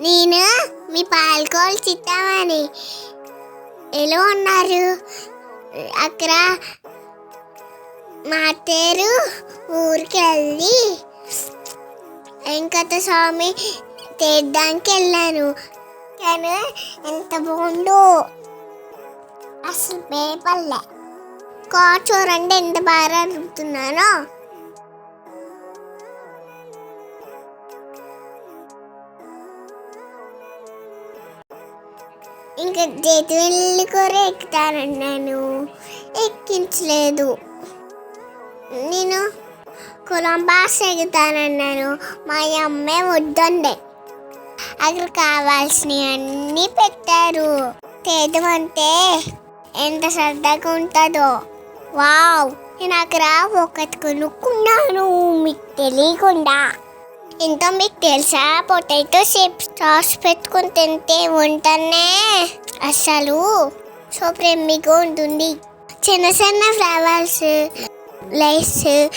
నేను మీ పాలకోలు చిత్తామని. ఎలా ఉన్నారు? అక్కడ మా అత్తేరు ఊరికి వెళ్ళి వెంకట స్వామి తీర్థానికి వెళ్ళాను. కానీ ఎంత బాగుందో అసలు పేపర్లే. కా చూడండి ఎంత బాగా అడుగుతున్నానో. ఇంకా చేతి వెళ్ళి కూర ఎక్కుతానన్నాను. ఎక్కించలేదు. నేను కొలంబాస్ ఎగుతానన్నాను. మా అమ్మే వద్దండే అక్కడ కావాల్సినవి అన్నీ పెట్టారు. తేదం అంటే ఎంత సరదాగా ఉంటుందో. వావ్ నేను అక్కడ ఒకటి కొనుక్కున్నాను మీకు తెలియకుండా. ఎంతో మీకు తెలుసా? పొటాటో చిప్స్ సాస్ పెట్టుకుని తింటే వంటనే అసలు సూపర్ ఎమ్మిగా ఉంటుంది. చిన్న చిన్న ఫ్లవర్స్ లైస్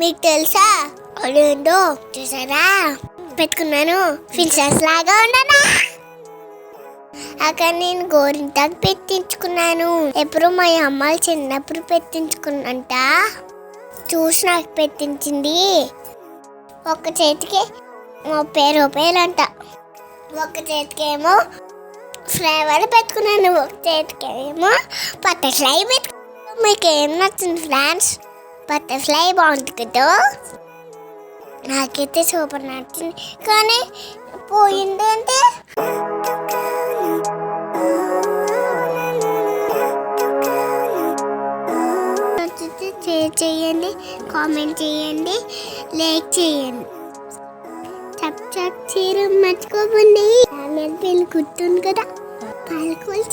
మీకు తెలుసా? అదేంటో చూసారా? పెట్టుకున్నాను. ఫిల్చర్స్ లాగా ఉన్నానా అక్కడ నేను గోరింటాకు పెట్టించుకున్నాను. ఎప్పుడు మా అమ్మ చిన్నప్పుడు పెట్టించుకున్నంట. చూసి నాకు పెట్టించింది. ఒక చేతికి ముప్పై రూపాయలంట. ఒక చేతికి ఏమో ఫ్లేవర్ పెట్టుకున్నాను ఒక చేతికి ఏమో బటర్ఫ్లై పెట్టుకున్నాను. మీకు ఏం నచ్చింది ఫ్రాన్స్ బటర్ఫ్లై బాగుంది కదా. నాకైతే సూపర్ నచ్చింది. కానీ పోయింది షేర్ చేయండి కామెంట్ చేయండి లైక్ చేయండి. సబ్స్క్రైబ్ చేయడం మర్చిపోకండి. ఛానల్ పేరు గుర్తుంది కదా? పాలకోల్